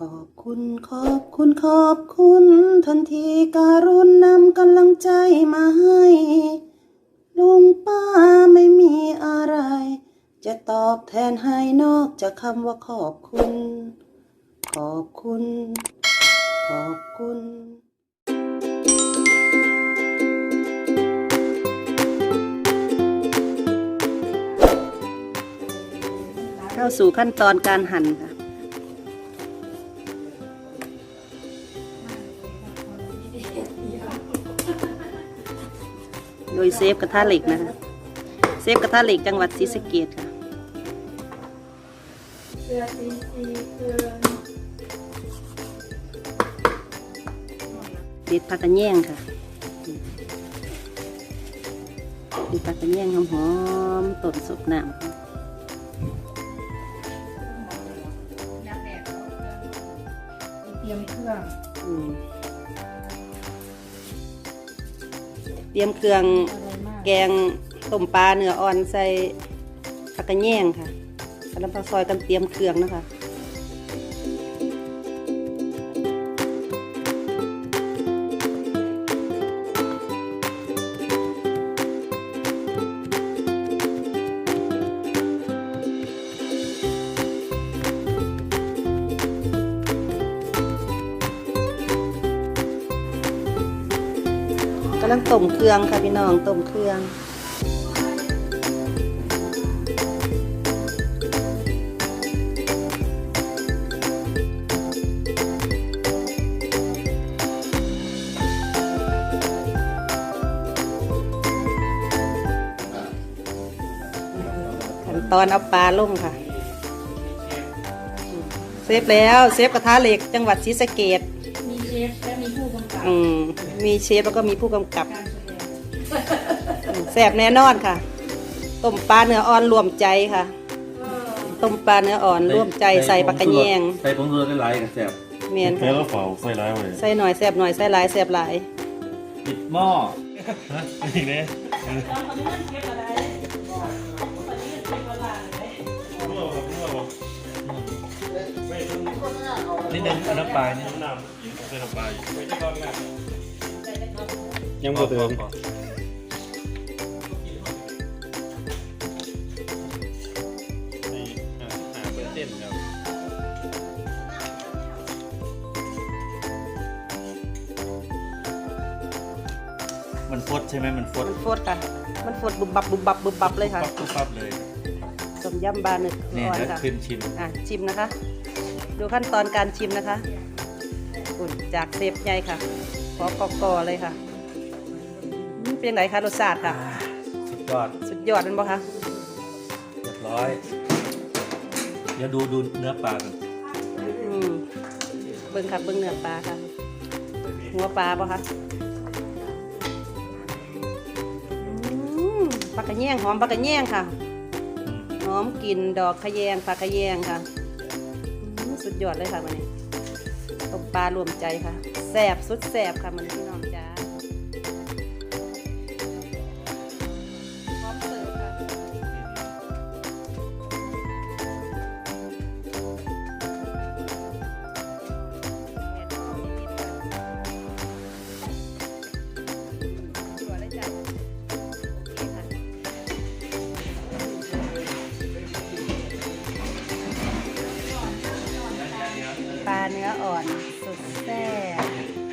ขอบคุณขอบคุณขอบคุณทันทีการุณนำกำลังใจมาให้ลุงป้าไม่มีอะไร จะตอบแทนให้นอกจากคำว่าขอบคุณ ขอบคุณ ขอบคุณเข้าสู่ขั้นตอนการหั่นค่ะ โดยเซฟกระทะเหล็กนะคะ เซฟกระทะเหล็กจังหวัดศรีสะเกดค่ะเสื้อสีสีคือเด็ดผักกระแยงค่ะเด็ดผักกระแยงหอมๆต้นสดน้ำค่ะยักษ์แดดเตรียมเครื่อง เตรียมเครื่องอร่อยมากแกงต้มปลาเนื้ออ่อนใส่ผักกระแยงค่ะกำลังผักซอยกันเตรียมเครื่องนะคะ กำลังต้มเครื่องค่ะพี่น้องต้มเครื่องขั้นตอนเอาปลาลงค่ะ เซฟแล้ว เซฟกระทะเหล็กจังหวัดศรีสะเกดมีเชฟและ มีผู้กำกับอืมมีเชฟแล้วก็มีผู้กำกับการแสดงแซ่บแน่นอนค่ะ ต้มปลาเนื้ออ่อนรวมใจค่ะต้มปลาเนื้ออ่อนรวมใจใส่ปลากระแยงใส่ผงชูรสได้หลายกับแซ่บเมียนใส่ค่ะ แล้วเฝ้าใส่ร้ายไว้ใส่หน่อยแซ่บหน่อยใส่หลายแซ่บหลาย ปิดหม้อ ฮะนี่เนี่ยรั่ว นิดนึงเอาน้ำปลานี่น้ำใส่น้ำปลาอยู่ไม่ใช่ตอนแรกยังบ่เติมนี่อ่าหาเปอร์เซ็นต์ครับมันฟดใช่ไหมมันฟดมันฟดค่ะ มันฟดบุบบับบุบบับบุบบับเลยค่ะปั๊บปุ๊บปั๊บเลยต้มยำบาเนื้อนี่อ่อนแล้วค่ะขึ้นชิมอะชิมนะคะ ดูขั้นตอนการชิมนะคะอุ่นจากเซฟใหญ่ค่ะขอกอกอเลยค่ะอืมเป็นไงคะรสชาติค่ะ สุดยอดสุดยอดเป็นบ่คะเรียบร้อย เดี๋ยวดูดูเนื้อปลากันอืมเบิ่งค่ะเบิ่งเนื้อปลาค่ะ หัวปลาป่ะคะอืมปลากระแยงหอมปลากระแยงค่ะ อืม หอมกลิ่นดอกขะแยงปลากระแยงค่ะอืม สุดยอดเลยค่ะมันนี้ต้มปลารวมใจค่ะแสบสุดแสบค่ะมันพี่น้อง ปลาเนื้ออ่อนสุดแซ่บ